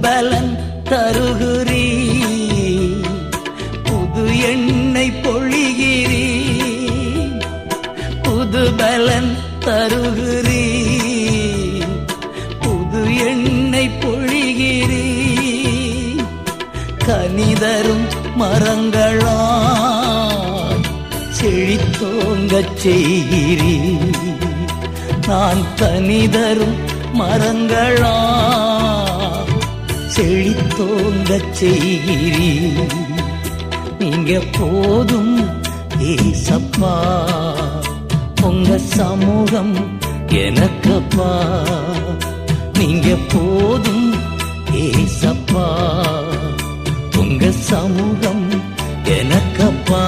பலன் தருகிறீ புது எண்ணெய் பொழிகிறீ புது பலன் தருகிறீ புது எண்ணெய் பொழிகிறீ கனிதரும் மரங்களாய் செழித்தோங்கச் செய்கிறீ நான் கனிதரும் மரங்களா செழித்தோங்க செய்கிறீ நீங்க போதும் ஏசப்பா உங்க சமூகம் எனக்கப்பா. நீங்க போதும் ஏசப்பா உங்க சமூகம் எனக்கப்பா.